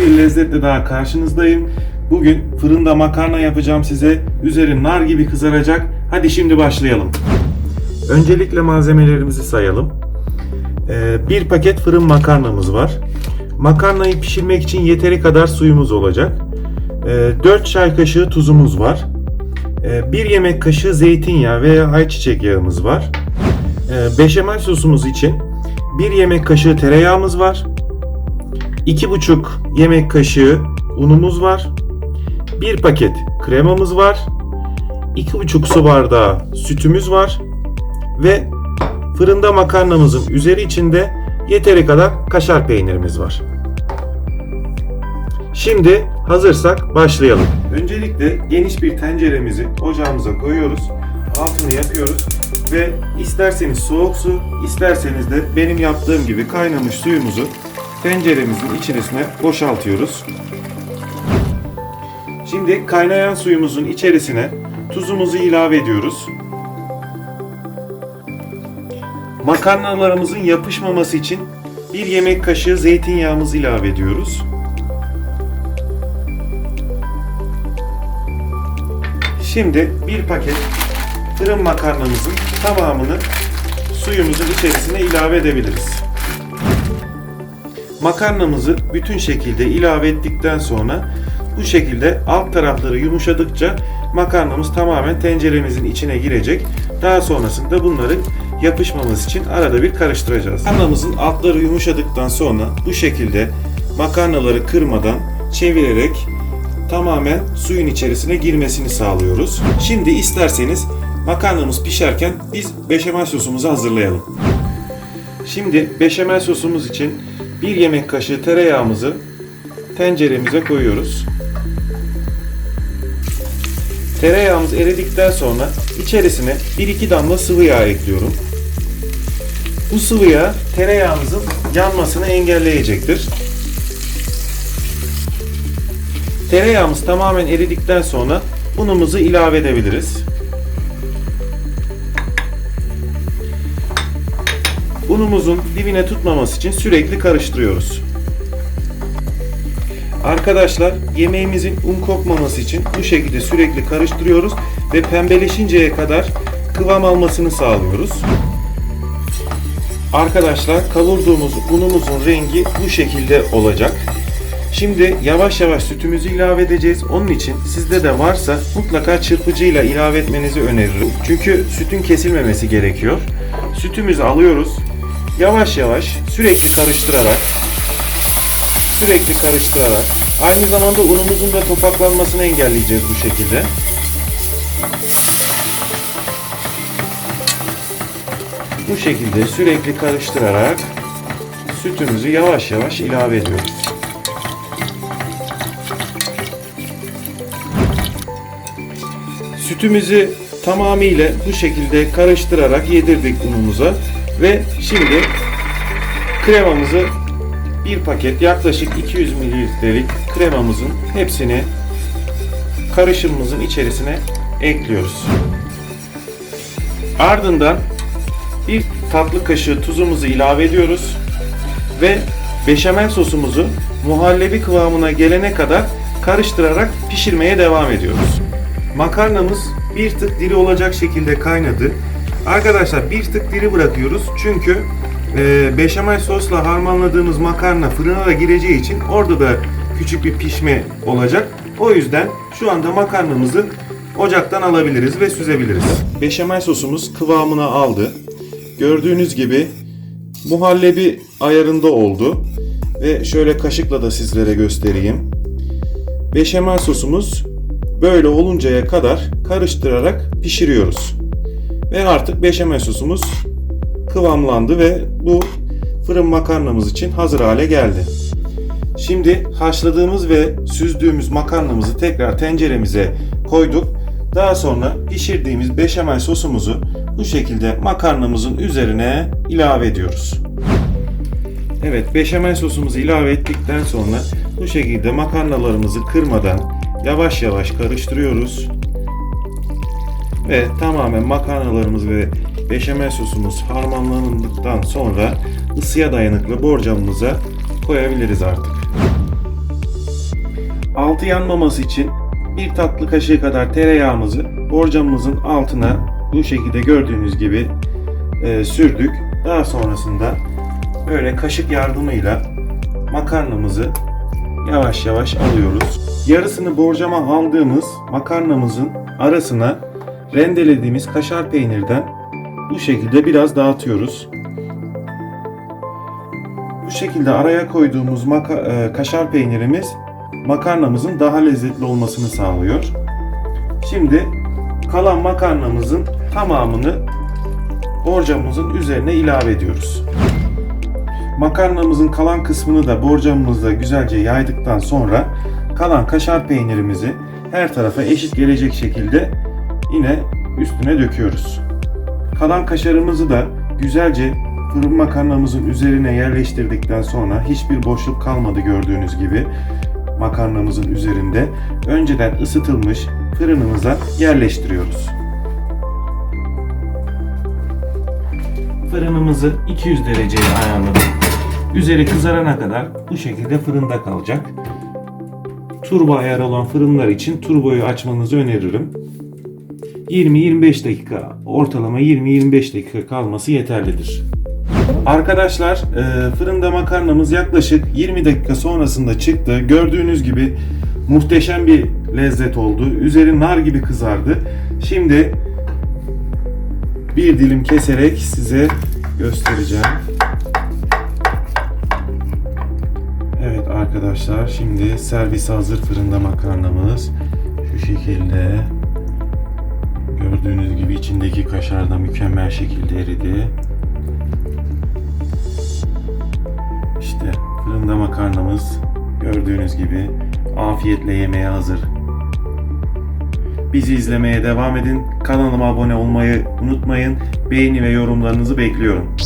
bir lezzetle daha karşınızdayım. Bugün fırında makarna yapacağım size. Üzeri nar gibi kızaracak. Hadi şimdi başlayalım. Öncelikle malzemelerimizi sayalım. Ee, bir paket fırın makarnamız var. Makarnayı pişirmek için yeteri kadar suyumuz olacak. Ee, 4 çay kaşığı tuzumuz var. 1 yemek kaşığı zeytinyağı veya ayçiçek yağımız var. Ee, Beşamel sosumuz için 1 yemek kaşığı tereyağımız var. 2,5 yemek kaşığı unumuz var. 1 paket kremamız var. 2,5 su bardağı sütümüz var. Ve fırında makarnamızın üzeri içinde yeteri kadar kaşar peynirimiz var. Şimdi hazırsak başlayalım. Öncelikle geniş bir tenceremizi ocağımıza koyuyoruz. Altını yakıyoruz ve isterseniz soğuk su, isterseniz de benim yaptığım gibi kaynamış suyumuzu tenceremizin içerisine boşaltıyoruz. Şimdi kaynayan suyumuzun içerisine tuzumuzu ilave ediyoruz. Makarnalarımızın yapışmaması için bir yemek kaşığı zeytinyağımızı ilave ediyoruz. Şimdi bir paket fırın makarnamızın tamamını suyumuzun içerisine ilave edebiliriz. Makarnamızı bütün şekilde ilave ettikten sonra bu şekilde alt tarafları yumuşadıkça makarnamız tamamen tenceremizin içine girecek. Daha sonrasında bunları yapışmaması için arada bir karıştıracağız. Makarnamızın altları yumuşadıktan sonra bu şekilde makarnaları kırmadan çevirerek tamamen suyun içerisine girmesini sağlıyoruz. Şimdi isterseniz makarnamız pişerken biz beşamel sosumuzu hazırlayalım. Şimdi beşamel sosumuz için bir yemek kaşığı tereyağımızı tenceremize koyuyoruz. Tereyağımız eridikten sonra içerisine 1-2 damla sıvı yağ ekliyorum. Bu sıvı yağ tereyağımızın yanmasını engelleyecektir. Tereyağımız tamamen eridikten sonra unumuzu ilave edebiliriz. Unumuzun dibine tutmaması için sürekli karıştırıyoruz. Arkadaşlar yemeğimizin un kokmaması için bu şekilde sürekli karıştırıyoruz ve pembeleşinceye kadar kıvam almasını sağlıyoruz. Arkadaşlar kavurduğumuz unumuzun rengi bu şekilde olacak. Şimdi yavaş yavaş sütümüzü ilave edeceğiz. Onun için sizde de varsa mutlaka çırpıcıyla ilave etmenizi öneririm. Çünkü sütün kesilmemesi gerekiyor. Sütümüzü alıyoruz. Yavaş yavaş sürekli karıştırarak sürekli karıştırarak aynı zamanda unumuzun da topaklanmasını engelleyeceğiz bu şekilde. Bu şekilde sürekli karıştırarak sütümüzü yavaş yavaş ilave ediyoruz. Sütümüzü tamamıyla bu şekilde karıştırarak yedirdik unumuza ve şimdi kremamızı bir paket yaklaşık 200 mililitrelik kremamızın hepsini karışımımızın içerisine ekliyoruz. Ardından bir tatlı kaşığı tuzumuzu ilave ediyoruz ve beşamel sosumuzu muhallebi kıvamına gelene kadar karıştırarak pişirmeye devam ediyoruz. Makarnamız bir tık diri olacak şekilde kaynadı. Arkadaşlar bir tık diri bırakıyoruz çünkü e, beşamel sosla harmanladığımız makarna fırına da gireceği için orada da küçük bir pişme olacak. O yüzden şu anda makarnamızı ocaktan alabiliriz ve süzebiliriz. Beşamel sosumuz kıvamına aldı. Gördüğünüz gibi muhallebi ayarında oldu. Ve şöyle kaşıkla da sizlere göstereyim. Beşamel sosumuz böyle oluncaya kadar karıştırarak pişiriyoruz. Ve artık beşamel sosumuz kıvamlandı ve bu fırın makarnamız için hazır hale geldi. Şimdi haşladığımız ve süzdüğümüz makarnamızı tekrar tenceremize koyduk. Daha sonra pişirdiğimiz beşamel sosumuzu bu şekilde makarnamızın üzerine ilave ediyoruz. Evet, beşamel sosumuzu ilave ettikten sonra bu şekilde makarnalarımızı kırmadan yavaş yavaş karıştırıyoruz. Ve tamamen makarnalarımız ve beşamel sosumuz harmanlandıktan sonra ısıya dayanıklı borcamımıza koyabiliriz artık. Altı yanmaması için bir tatlı kaşığı kadar tereyağımızı borcamımızın altına bu şekilde gördüğünüz gibi e, sürdük. Daha sonrasında böyle kaşık yardımıyla makarnamızı yavaş yavaş alıyoruz. Yarısını borcama aldığımız makarnamızın arasına rendelediğimiz kaşar peynirden bu şekilde biraz dağıtıyoruz. Bu şekilde araya koyduğumuz maka- e, kaşar peynirimiz makarnamızın daha lezzetli olmasını sağlıyor. Şimdi kalan makarnamızın tamamını borcamımızın üzerine ilave ediyoruz. Makarnamızın kalan kısmını da borcamımızda güzelce yaydıktan sonra kalan kaşar peynirimizi her tarafa eşit gelecek şekilde yine üstüne döküyoruz. Kalan kaşarımızı da güzelce fırın makarnamızın üzerine yerleştirdikten sonra hiçbir boşluk kalmadı gördüğünüz gibi makarnamızın üzerinde önceden ısıtılmış fırınımıza yerleştiriyoruz. Fırınımızı 200 dereceye ayarladık. Üzeri kızarana kadar bu şekilde fırında kalacak. Turbo ayarı olan fırınlar için turboyu açmanızı öneririm. 20-25 dakika, ortalama 20-25 dakika kalması yeterlidir. Arkadaşlar e, fırında makarnamız yaklaşık 20 dakika sonrasında çıktı. Gördüğünüz gibi muhteşem bir lezzet oldu. Üzeri nar gibi kızardı. Şimdi bir dilim keserek size göstereceğim. Evet arkadaşlar şimdi servis hazır fırında makarnamız şu şekilde gördüğünüz gibi içindeki kaşar da mükemmel şekilde eridi. İşte fırında makarnamız gördüğünüz gibi afiyetle yemeğe hazır. Bizi izlemeye devam edin. Kanalıma abone olmayı unutmayın. Beğeni ve yorumlarınızı bekliyorum.